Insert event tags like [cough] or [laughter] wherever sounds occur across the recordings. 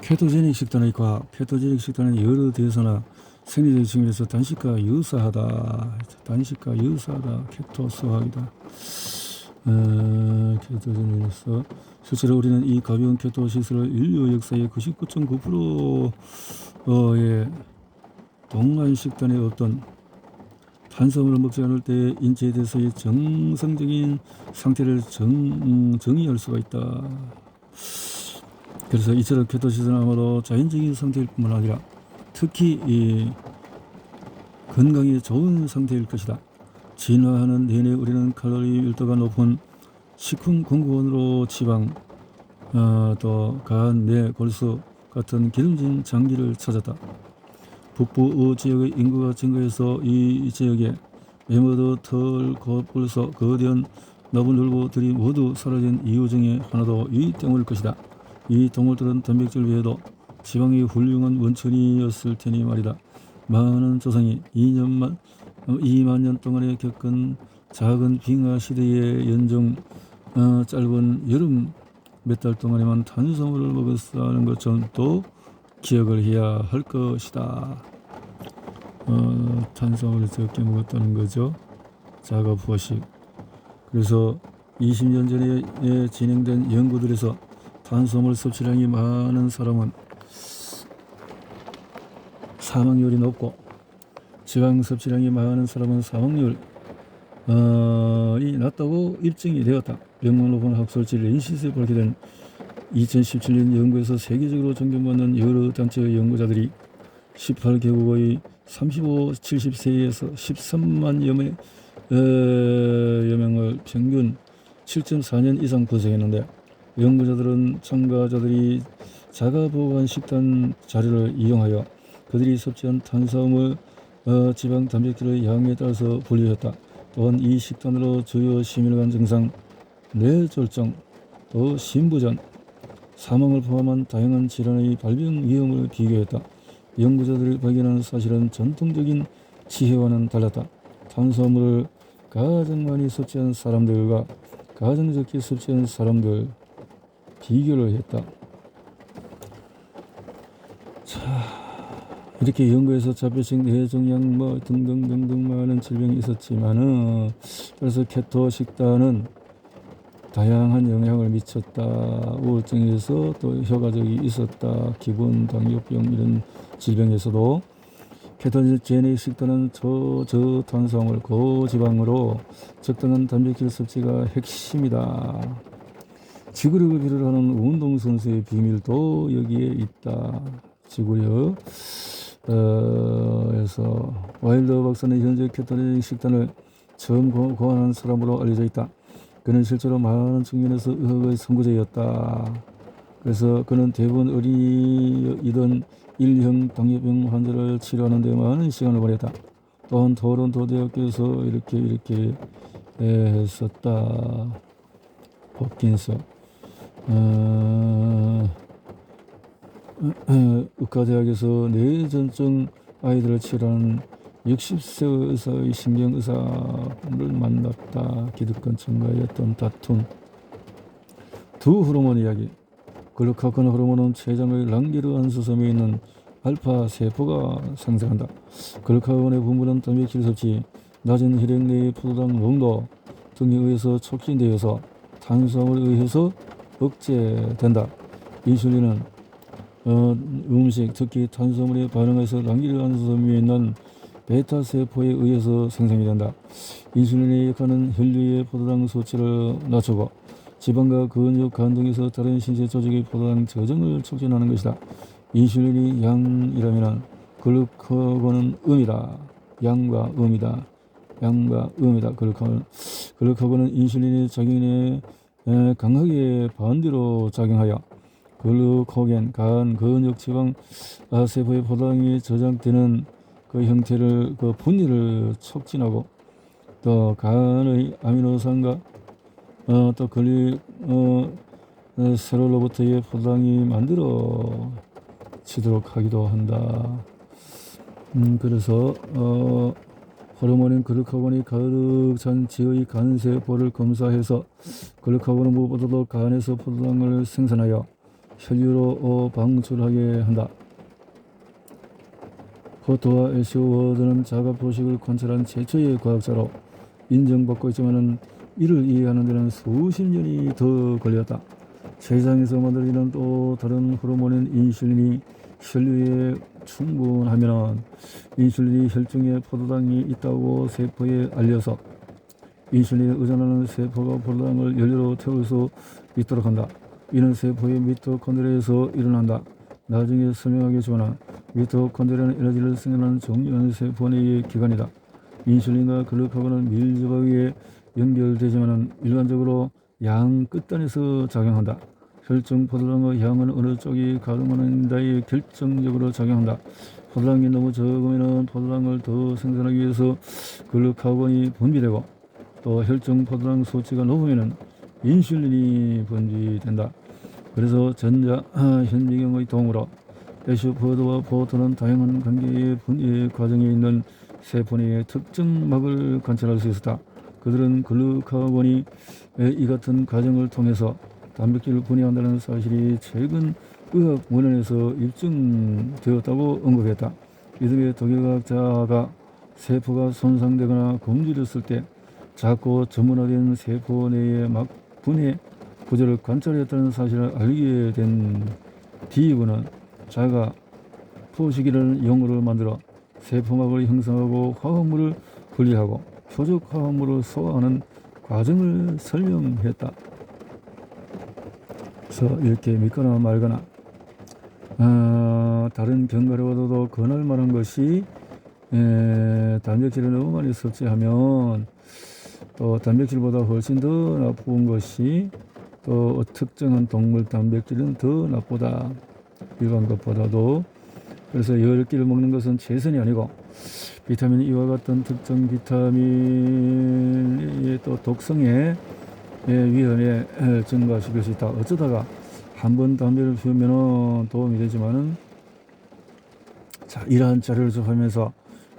케토제닉 식단의 과학, 케토제닉 식단은 여러 대에서나 생리적 측면에서 단식과 유사하다. 단식과 유사하다. 케토 수학이다. 어, 케토제닉에서 실제로 우리는 이 가벼운 케토 시설을 인류 역사의 99.9%의 동안 식단에 없던 탄수화물을 먹지 않을 때 인체에 대해서의 정상적인 상태를 정, 음, 정의할 수가 있다. 그래서 이처럼 시설은 아마도 자연적인 상태일 뿐만 아니라 특히 이 건강에 좋은 상태일 것이다. 진화하는 내내 우리는 칼로리 밀도가 높은 식품 공급원으로 지방, 어, 또 간, 뇌, 골수 같은 기름진 장기를 찾았다. 북부 지역의 인구가 증가해서 이 지역에 에머드, 털, 겉불서, 거대한 나무늘보들이 모두 사라진 이유 중에 하나도 이 때문일 것이다. 이 동물들은 단백질 외에도 지방이 훌륭한 원천이었을 테니 말이다. 많은 조상이 2년만, 2만 년 동안에 겪은 작은 빙하 시대의 연중 어, 짧은 여름 몇 달 동안에만 탄수화물을 먹었다는 것좀 또 기억을 해야 할 것이다. 어, 탄수화물을 적게 먹었다는 거죠. 자가 부화식. 그래서 20년 전에 예, 진행된 연구들에서 탄수화물 섭취량이 많은 사람은 사망률이 높고 지방 섭취량이 많은 사람은 사망률 어, 이 낮다고 입증이 되었다. 명문 높은 학술지 렌시스에 발표된 2017년 연구에서 세계적으로 존경받는 여러 단체의 연구자들이 18개국의 35, 70세에서 13만 여명, 어, 여명을 평균 7.4년 이상 분석했는데 연구자들은 참가자들이 자가보관 식단 자료를 이용하여 그들이 섭취한 탄수화물, 어, 지방, 단백질의 양에 따라서 분류했다. 또한 이 식단으로 주요 심혈관 증상, 뇌졸중, 또 심부전, 사망을 포함한 다양한 질환의 발병 위험을 비교했다. 연구자들이 발견한 사실은 전통적인 지혜와는 달랐다. 탄수화물을 가장 많이 섭취한 사람들과 가장 적게 섭취한 사람들 비교를 했다. 자, 이렇게 연구에서 자폐식 뇌종양 뭐 등등등등 많은 질병이 있었지만은 그래서 케토 식단은 다양한 영향을 미쳤다. 우울증에서 또 효과적이 있었다. 기본 당뇨병 이런 질병에서도 케토제닉 식단은 저, 저탄수화물, 고지방으로 적당한 단백질 섭취가 핵심이다. 지구력을 비롯하는 운동 선수의 비밀도 여기에 있다. 지구력. 어, 에서 와일드 박사는 현재 케토제닉 식단을 처음 고- 고안한 사람으로 알려져 있다. 그는 실제로 많은 측면에서 의학의 선구자였다. 그래서 그는 대부분 어린이던 일형 당뇨병 환자를 치료하는 데 많은 시간을 보냈다. 또한 토론토 대학교에서 이렇게 이렇게 에, 했었다. 홉킨스. 어, 의과대학에서 뇌전증 아이들을 치료하는 60세 의사의 신경의사를 만났다. 기득권 첨가였던 다툼. 두 호르몬 이야기. 글루카곤 호르몬은 췌장의 랑기르 안수섬에 있는 알파 세포가 생성한다. 글루카곤의 분부는 단백질 섭취, 낮은 혈액 내의 포도당 농도 등에 의해서 촉진되어서 탄수화물에 의해서 억제된다. 인슐린은 어, 음식, 특히 탄수화물에 반응해서 랑기르 안수섬에 있는 베타 세포에 의해서 생성이 된다. 인슐린의 역할은 혈류의 포도당 수치를 낮추고 지방과 근육, 간 등에서 다른 신체 조직의 포도당 저정을 촉진하는 것이다. 인슐린이 양이라면 글루코곤은 음이다. 양과 음이다. 양과 음이다. 글루코곤은 인슐린의 작용에 에, 강하게 반대로 작용하여 글루코겐, 간, 근육, 지방 아, 세포의 포도당이 저장되는 그 형태를 그 분리를 촉진하고 또 간의 아미노산과 어, 또 글리 어, 어, 세로로부터의 포도당이 만들어지도록 하기도 한다. 음, 그래서 어, 호르몬인 글루카곤이 가득 찬 지의 간세포를 검사해서 글루카곤은 무엇보다도 간에서 포도당을 생산하여 혈류로 어, 방출하게 한다. 포토와 에쇼워드는 자가 포식을 관찰한 최초의 과학자로 인정받고 있지만은 이를 이해하는 데는 수십 년이 더 걸렸다. 세상에서 만들어지는 또 다른 호르몬인 인슐린이 혈류에 충분하면 인슐린이 혈중에 포도당이 있다고 세포에 알려서 인슐린에 의존하는 세포가 포도당을 연료로 태울 수 있도록 한다. 이는 세포의 미토콘드리아에서 일어난다. 나중에 설명하겠지만 미토콘드리아는 에너지를 생산하는 정리하는 세포 내의 기관이다. 인슐린과 글루카곤은 밀접하게 연결되지만 일반적으로 양 끝단에서 작용한다. 혈중 포도당의 양은 어느 쪽이 가능하는가에 결정적으로 작용한다. 포도당이 너무 적으면 포도당을 더 생산하기 위해서 글루카곤이 분비되고 또 혈중 포도당 수치가 높으면 인슐린이 분비된다. 그래서 전자 아, 현미경의 도움으로 애슈퍼드와 포토는 다양한 관계의 분해 과정에 있는 세포 내의 특정 막을 관찰할 수 있었다. 그들은 글루카곤이 이 같은 과정을 통해서 단백질을 분해한다는 사실이 최근 의학 문헌에서 입증되었다고 언급했다. 이들의 독일과학자가 세포가 손상되거나 굶주렸을 때 작고 전문화된 세포 내의 막 분해 구조를 관찰했다는 사실을 알게 된 디이브는 자가 포식이라는 용어를 만들어 세포막을 형성하고 화합물을 분리하고 표적 화합물을 소화하는 과정을 설명했다. 그래서 이렇게 믿거나 말거나 어, 다른 견과류보다도 권할 만한 것이 에, 단백질을 너무 많이 섭취하면 또 단백질보다 훨씬 더 나쁜 것이 또 특정한 동물 단백질은 더 나쁘다. 일반 것보다도 그래서 10개를 먹는 것은 최선이 아니고 비타민 E와 같은 특정 비타민의 또 독성에 위험에 증가시킬 수 있다. 어쩌다가 한 번 담배를 피우면 도움이 되지만은 자 이러한 자료를 접하면서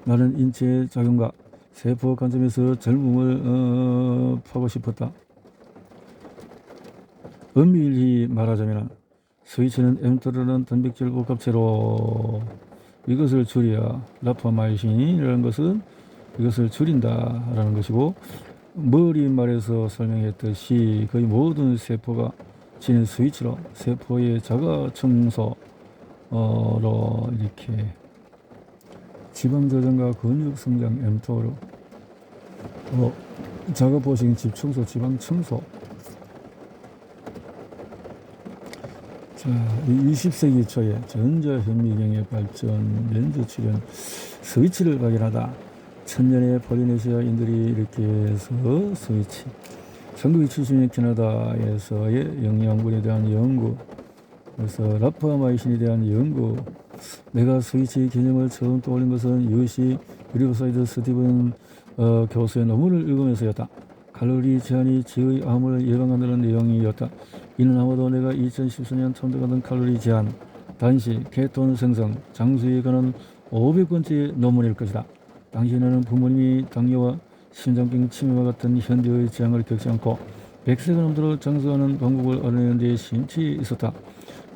나는 인체의 작용과 세포 관점에서 젊음을 어, 파고 싶었다. 엄밀히 말하자면 스위치는 엠토르는 단백질 복합체로 이것을 줄여 라파마이신이라는 것은 이것을 줄인다라는 것이고 머리 말에서 설명했듯이 거의 모든 세포가 지닌 스위치로 세포의 자가 청소로 이렇게 지방 저장과 근육 성장 엠토르 또 자가 보식 집 청소 지방 청소 자, 20세기 초에 전자현미경의 발전, 렌즈 출현, 스위치를 발견하다. 천년의 폴리네시아 인들이 이렇게 해서 스위치. 1970년 캐나다에서의 영양분에 대한 연구, 그래서 라파마이신에 대한 연구, 내가 스위치 개념을 처음 떠올린 것은 유시 리버사이드 스티븐 어, 교수의 논문을 읽으면서였다. 칼로리 제한이 지의 암을 예방한다는 내용이었다. 이는 아마도 내가 2014년 첨득하던 칼로리 제한, 단식, 케톤 생성, 장수에 관한 500번째 논문일 것이다. 당시에는 부모님이 당뇨와 심장병 치매와 같은 현대의 재앙을 겪지 않고 100세가 넘도록 장수하는 방법을 알아내는 데 심취해 있었다.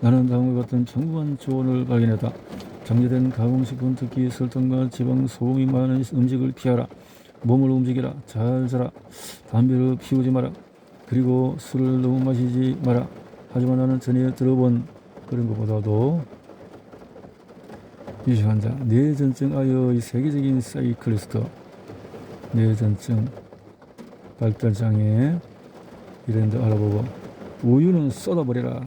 나는 다음과 같은 평범한 조언을 발견했다. 정제된 가공식품 특히 설탕과 지방, 소금이 많은 음식을 피하라. 몸을 움직이라. 잘 자라. 담배를 피우지 마라. 그리고 술을 너무 마시지 마라. 하지만 나는 전에 들어본 그런 것보다도 유식 환자, 뇌전증 아여의 세계적인 사이클리스트, 뇌전증 발달장애 이런 데 알아보고 우유는 쏟아버려라.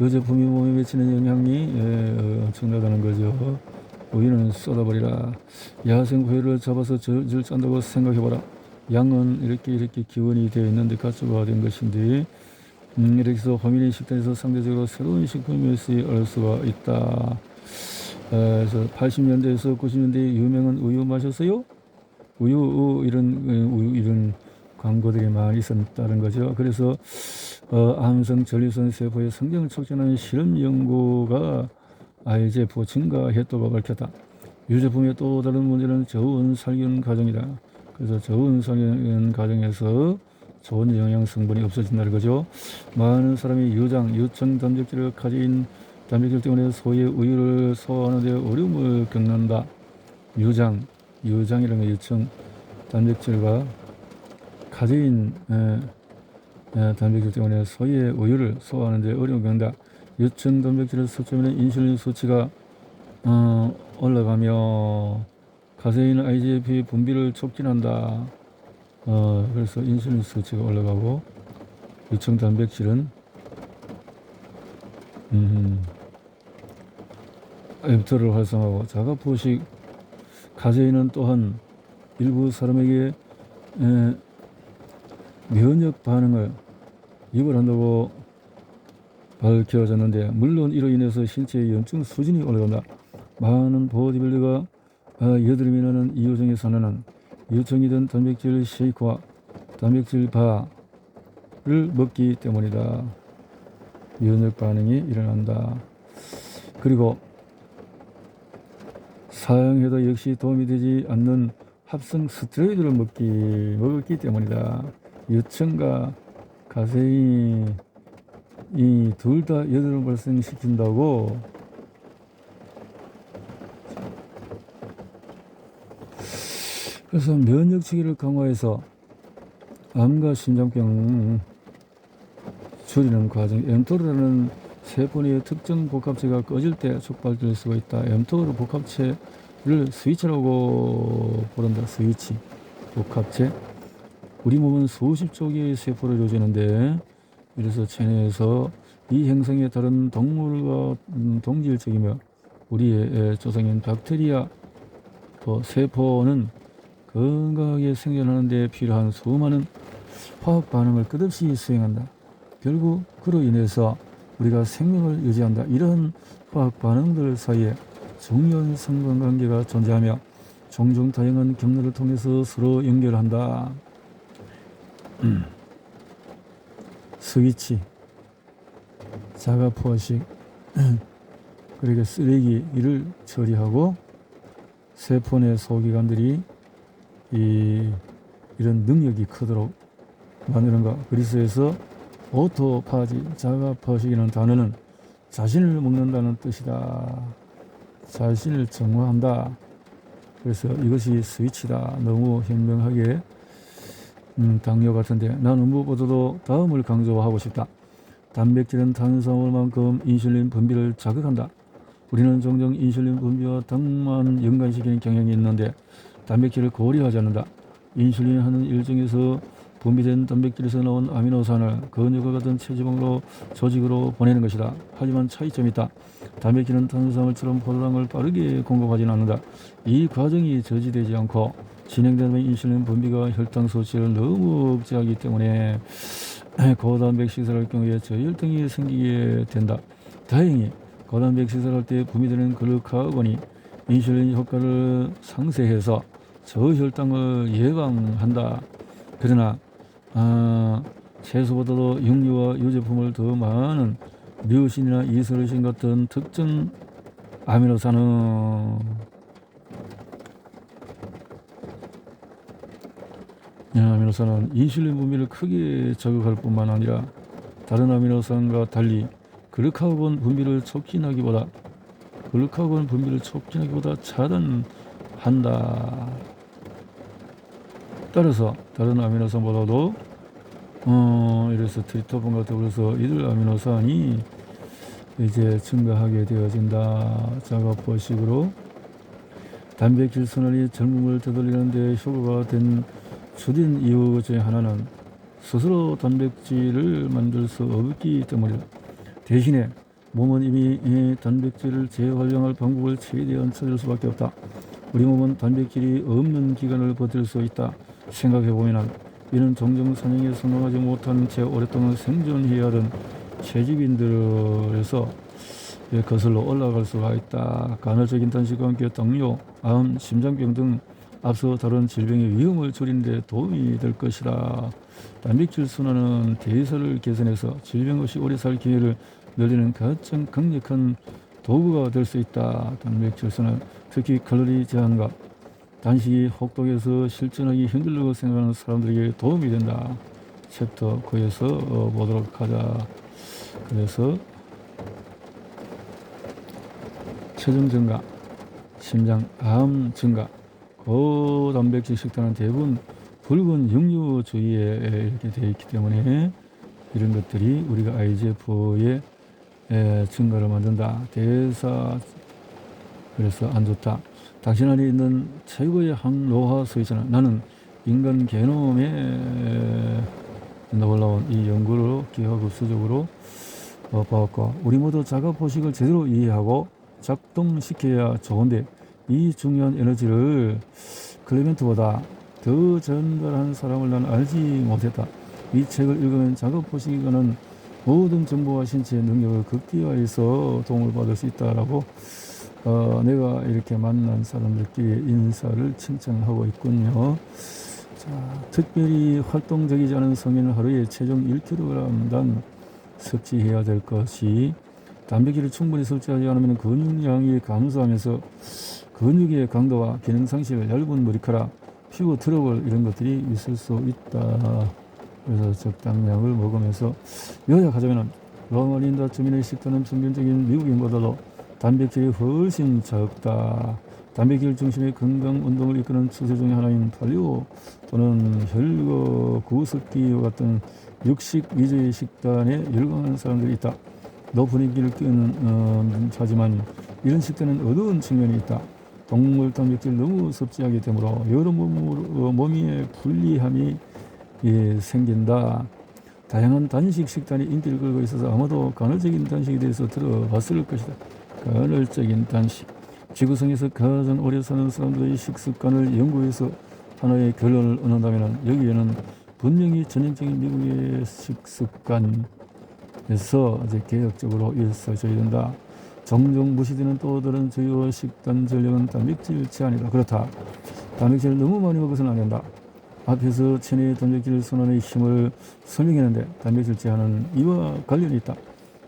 이 제품이 몸에 미치는 영향이 예, 엄청나다는 거죠. 우유는 쏟아버리라. 야생 고유를 잡아서 저질 짠다고 생각해봐라. 양은 이렇게 이렇게 기원이 되어 있는데 가축화된 것인데 음, 이렇게 해서 화밀인 식단에서 상대적으로 새로운 식품이었을 알 수가 있다. 어, 그래서 80년대에서 90년대에 유명한 우유 마셨어요? 우유 어, 이런 어, 우유 이런 광고들이 많이 있었다는 거죠. 그래서 어, 암성 전립선 세포의 성장을 촉진하는 실험 연구가 알제포 증가했다고 밝혔다. 유제품의 또 다른 문제는 저온 살균 과정이다. 그래서 저온 살균 과정에서 좋은 영양 성분이 없어진다는 거죠. 많은 사람이 유장, 유청 단백질을 가진 단백질 때문에 소의 우유를 소화하는 데 어려움을 겪는다. 유장, 유장이라는 게 유청 단백질과 에, 단백질 때문에 소의 우유를 소화하는 데 어려움을 겪는다. 유청 단백질을 섭취하면 인슐린 수치가 어, 올라가며 가세인 IGF 분비를 촉진한다. 어, 그래서 인슐린 수치가 올라가고 유청 단백질은 음, 앱터를 활성화하고 자가포식 가세인은 또한 일부 사람에게 에, 면역 반응을 유발한다고 밝혀졌는데 물론 이로 인해서 신체의 염증 수준이 올라간다. 많은 보디빌더가 아, 여드름이 나는 이유 중에서 하나는 유청이든 단백질 쉐이크와 단백질 바를 먹기 때문이다. 면역 반응이 일어난다. 그리고 사용해도 역시 도움이 되지 않는 합성 스테로이드를 먹기 먹었기 때문이다. 유청과 가세인이 둘 다 여드름 발생시킨다고 그래서 면역 체계를 강화해서 암과 심장병 줄이는 과정 엠토르라는 세포의 특정 복합체가 꺼질 때 촉발될 수가 있다. 엠토르 복합체를 스위치라고 부른다. 스위치 복합체. 우리 몸은 수십 조개의 세포를 요지는데 이래서 체내에서 이 행성의 다른 동물과 음, 동질적이며 우리의 조상인 박테리아 또 세포는 건강하게 생존하는 데 필요한 수많은 화학 반응을 끝없이 수행한다. 결국 그로 인해서 우리가 생명을 유지한다. 이런 화학 반응들 사이에 중요한 상관관계가 존재하며 종종 다양한 경로를 통해서 서로 연결한다. 음. 스위치, 자가 포화식, [clears throat] 그러니까 쓰레기 이를 처리하고 세포 내 소기관들이 이 이런 능력이 크도록 만드는 것. 그리스에서 오토파지, 자가 포식이라는 단어는 자신을 먹는다는 뜻이다. 자신을 정화한다. 그래서 이것이 스위치다. 너무 현명하게 음, 당뇨 같은데 나는 무엇보다도 다음을 강조하고 싶다. 단백질은 탄수화물만큼 인슐린 분비를 자극한다. 우리는 종종 인슐린 분비와 당만 연관시키는 경향이 있는데 단백질을 고려하지 않는다. 인슐린 하는 일종에서 분비된 단백질에서 나온 아미노산을 근육과 같은 체지방으로 조직으로 보내는 것이다. 하지만 차이점이 있다. 단백질은 탄수화물처럼 포도당을 빠르게 공급하지는 않는다. 이 과정이 저지되지 않고 진행되는 인슐린 분비가 혈당 수치를 너무 억제하기 때문에 고단백 식사를 할 경우에 저혈당이 생기게 된다. 다행히 고단백 식사를 할때 분비되는 글루카곤이 인슐린 효과를 상쇄해서 저혈당을 예방한다. 그러나 아, 채소보다도 육류와 유제품을 더 많은 류신이나 이슬신 같은 특정 아미노산은 이 아미노산은 인슐린 분비를 크게 자극할 뿐만 아니라 다른 아미노산과 달리 글루카곤 분비를 촉진하기보다 글루카곤 분비를 촉진하기보다 차단한다. 따라서 다른 아미노산보다도 어 이래서 트리토판과 더불어서 이들 아미노산이 이제 증가하게 되어진다. 작업 보식으로 단백질 순환이 젊음을 되돌리는데 효과가 된 주된 이유 중에 하나는 스스로 단백질을 만들 수 없기 때문이다. 대신에 몸은 이미 이 단백질을 재활용할 방법을 최대한 찾을 수밖에 없다. 우리 몸은 단백질이 없는 기간을 버틸 수 있다. 생각해 보면 이는 종종 사냥에 성공하지 못한 채 오랫동안 생존해야 하던 채집인들에서 예, 거슬러 올라갈 수가 있다. 간헐적인 단식과 함께 당뇨, 암, 심장병 등 앞서 다룬 질병의 위험을 줄이는 데 도움이 될 것이다. 단백질 순환은 대사를 개선해서 질병 없이 오래 살 기회를 늘리는 가장 강력한 도구가 될 수 있다. 단백질 순환, 특히 칼로리 제한과 단식이 혹독해서 실천하기 힘들다고 생각하는 사람들에게 도움이 된다. 챕터 거기에서 어, 보도록 하자. 그래서 체중 증가, 심장 암 증가, 고단백질 식단은 대부분 붉은 육류주의에 이렇게 되어 있기 때문에 이런 것들이 우리가 IGF의 증가를 만든다. 대사 그래서 안 좋다. 당신 안에 있는 최고의 항로화 소이잖아. 나는 인간 게놈에 올라온 이 연구를 기하급수적으로 어, 봐왔고 우리 모두 포식을 제대로 이해하고 작동시켜야 좋은데 이 중요한 에너지를 클레멘트보다 더 전달한 사람을 난 알지 못했다. 이 책을 읽으면 작업 포식이가는 모든 정보와 신체의 능력을 극대화해서 도움을 받을 수 있다라고 어, 내가 이렇게 만난 사람들끼리 인사를 칭찬하고 있군요. 자, 특별히 활동적이지 않은 성인은 하루에 체중 1kg당 섭취해야 될 것이 단백질을 충분히 섭취하지 않으면 근육량이 감소하면서 근육의 강도와 기능 상실, 얇은 머리카락, 피부 트러블 이런 것들이 있을 수 있다. 그래서 적당량을 먹으면서 요약하자면 로마린다 주민의 식단은 평균적인 미국인보다도 단백질이 훨씬 적다. 단백질 중심의 건강 운동을 이끄는 추세 중의 하나인 팔리오 또는 혈거 구습기와 같은 육식 위주의 식단에 열광하는 사람들이 있다. 높은 인기를 끄는 어, 하지만 이런 식단은 어두운 측면이 있다. 동물 단백질 너무 섭취하기 때문에 여러 몸으로, 어, 몸의 불리함이 예, 생긴다. 다양한 단식 식단이 인기를 끌고 있어서 아마도 간헐적인 단식에 대해서 들어봤을 것이다. 간헐적인 단식. 지구상에서 가장 오래 사는 사람들의 식습관을 연구해서 하나의 결론을 얻는다면 여기에는 분명히 전형적인 미국의 식습관에서 이제 개혁적으로 일어서져야 된다. 종종 무시되는 또 다른 주요 식단 전략은 단백질 제한이다. 그렇다. 단백질을 너무 많이 먹어서는 안 된다. 앞에서 체내 단백질 순환의 힘을 설명했는데 단백질 제한은 이와 관련이 있다.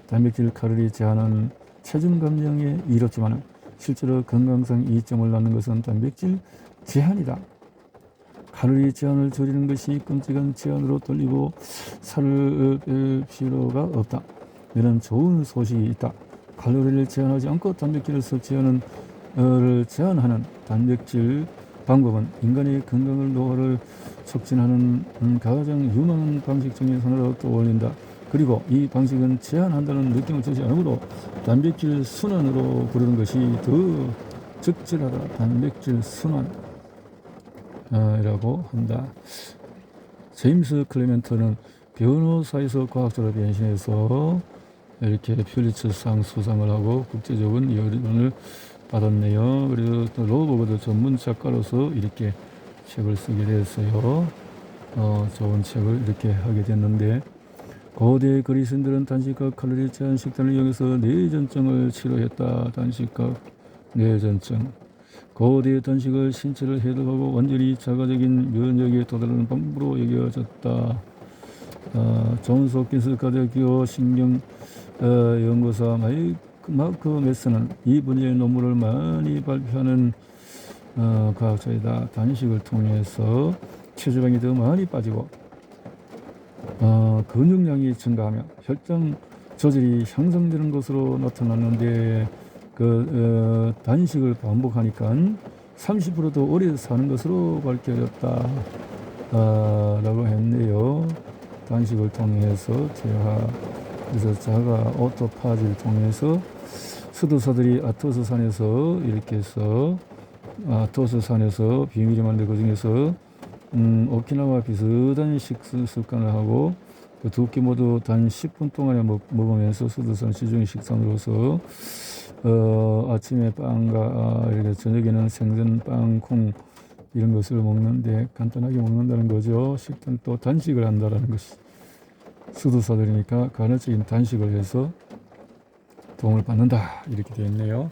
단백질 칼로리 제한은 체중 감량에 이롭지만 실제로 건강상 이점을 낳는 것은 단백질 제한이다. 칼로리 제한을 줄이는 것이 끔찍한 제한으로 돌리고 살을 뺄 필요가 없다. 이런 좋은 소식이 있다. 칼로리를 제한하지 않고 단백질을 섭취하는 를 제한하는 단백질 방법은 인간의 건강을 노화를 촉진하는 가장 유망한 방식 중에 하나로 떠올린다. 그리고 이 방식은 제한한다는 느낌을 주지 않으므로 단백질 순환으로 부르는 것이 더 적절하다. 단백질 순환이라고 한다. 제임스 클레멘트는 변호사에서 과학자로 변신해서 이렇게 퓰리츠상 수상을 하고 국제적인 여론을 받았네요. 그리고 또 로버드 전문 작가로서 이렇게 책을 쓰게 됐어요. 어, 좋은 책을 이렇게 하게 됐는데 고대 그리스인들은 단식과 칼로리 제한 식단을 이용해서 뇌전증을 치료했다. 단식과 뇌전증. 고대 단식을 신체를 해독하고 완전히 자가적인 면역에 도달하는 방법으로 여겨졌다. 어, 존스 홉킨스 가대학교 신경 어, 연구사 마이크 메스는 이 분야의 논문을 많이 발표하는 어, 과학자이다. 단식을 통해서 체지방이 더 많이 빠지고 어, 근육량이 증가하며 혈당 저질이 향상되는 것으로 나타났는데 그 어, 단식을 반복하니까 30%더 오래 사는 것으로 밝혀졌다 아, 라고 했네요. 단식을 통해서 제가 그래서 자가 오토파지를 통해서 수도사들이 아토스산에서 이렇게 해서 아토스산에서 비밀이 만든 그 중에서 음, 오키나와 비슷한 식습관을 하고 그 두 끼 모두 단 10분 동안에 먹, 먹으면서 수도산 시중 식단으로서 어, 아침에 빵과 아, 이렇게 저녁에는 생선 빵, 콩 이런 것을 먹는데 간단하게 먹는다는 거죠. 식단 또 단식을 한다라는 것이 수도사들이니까 간헐적인 단식을 해서 도움을 받는다 이렇게 되어 있네요.